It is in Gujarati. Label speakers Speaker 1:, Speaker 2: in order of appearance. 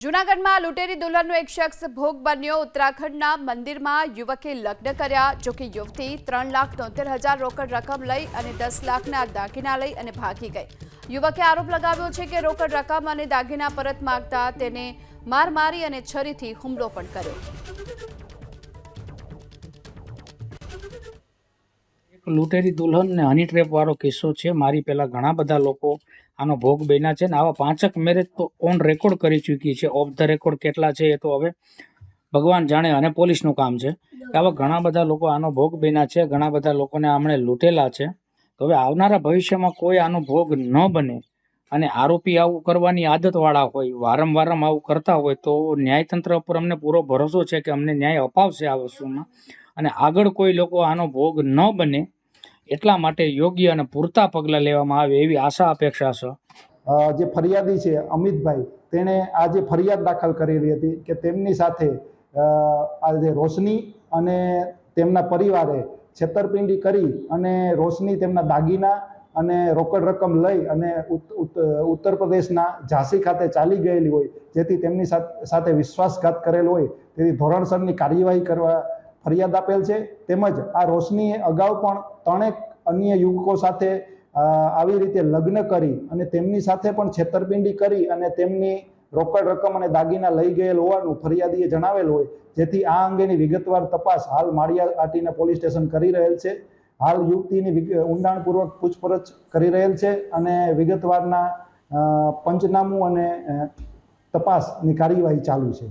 Speaker 1: જૂનાગઢમાં લૂંટેરી દુલ્હનનો એક શખ્સ ભોગ બન્યો. ઉત્તરાખંડના મંદિરમાં યુવકે લગ્ન કર્યા જોકે યુવતી ત્રણ લાખ તોતેર હજાર રોકડ રકમ લઈ અને દસ લાખના દાગીના લઈ અને ભાગી ગઈ. યુવકે આરોપ લગાવ્યો છે કે રોકડ રકમ અને દાગીના પરત માગતા તેને માર મારી અને છરીથી હુમલો પણ કર્યો.
Speaker 2: લૂંટેરી દુલ્હન અને હની ટ્રેપ વાળો કિસ્સો છે. મારી પહેલા ઘણા બધા લોકો આનો ભોગ બન્યા છે ને આવા પાંચક મેરેજ તો ઓન રેકોર્ડ કરી ચૂકી છે. ઓફ ધ રેકોર્ડ કેટલા છે એ તો હવે ભગવાન જાણે અને પોલીસનું કામ છે. આવા ઘણા બધા લોકો આનો ભોગ બન્યા છે. ઘણા બધા લોકોને આમણે લૂંટેલા છે. તો હવે આવનારા ભવિષ્યમાં કોઈ આનો ભોગ ન બને અને આરોપી આવું કરવાની આદતવાળા હોય વારંવાર આવું કરતા હોય, તો ન્યાયતંત્ર ઉપર અમને પૂરો ભરોસો છે કે અમને ન્યાય અપાવશે આ વસ્તુમાં. અને આગળ કોઈ લોકો આનો ભોગ ન બને એટલા માટે યોગ્ય અને પૂરતા પગલાં લેવામાં આવે એવી આશા અપેક્ષા છે.
Speaker 3: જે ફરિયાદી છે અમિતભાઈ, તેણે આ જે ફરિયાદ દાખલ કરેલી હતી કે તેમની સાથે આ જે રોશની અને તેમના પરિવારે છેતરપિંડી કરી અને રોશની તેમના દાગીના અને રોકડ રકમ લઈ અને ઉત- ઉત- ઉત્તર પ્રદેશના ઝાંસી ખાતે ચાલી ગયેલી હોય, જેથી તેમની સાથે વિશ્વાસઘાત કરેલ હોય, તેથી ધોરણસરની કાર્યવાહી કરવા ફરિયાદ આપેલ છે. તેમજ આ રોશનીએ અગાઉ પણ ત્રણેક અન્ય યુવકો સાથે આવી રીતે લગ્ન કરી અને તેમની સાથે પણ છેતરપિંડી કરી અને તેમની રોકડ રકમ અને દાગીના લઈ ગયેલ હોવાનું ફરિયાદીએ જણાવેલ હોય. જેથી આ અંગેની વિગતવાર તપાસ હાલ માળિયા આટીના પોલીસ સ્ટેશન કરી રહેલ છે. હાલ યુવતીની ઊંડાણપૂર્વક પૂછપરછ કરી રહેલ છે અને વિગતવારના પંચનામું અને તપાસની કાર્યવાહી ચાલુ છે.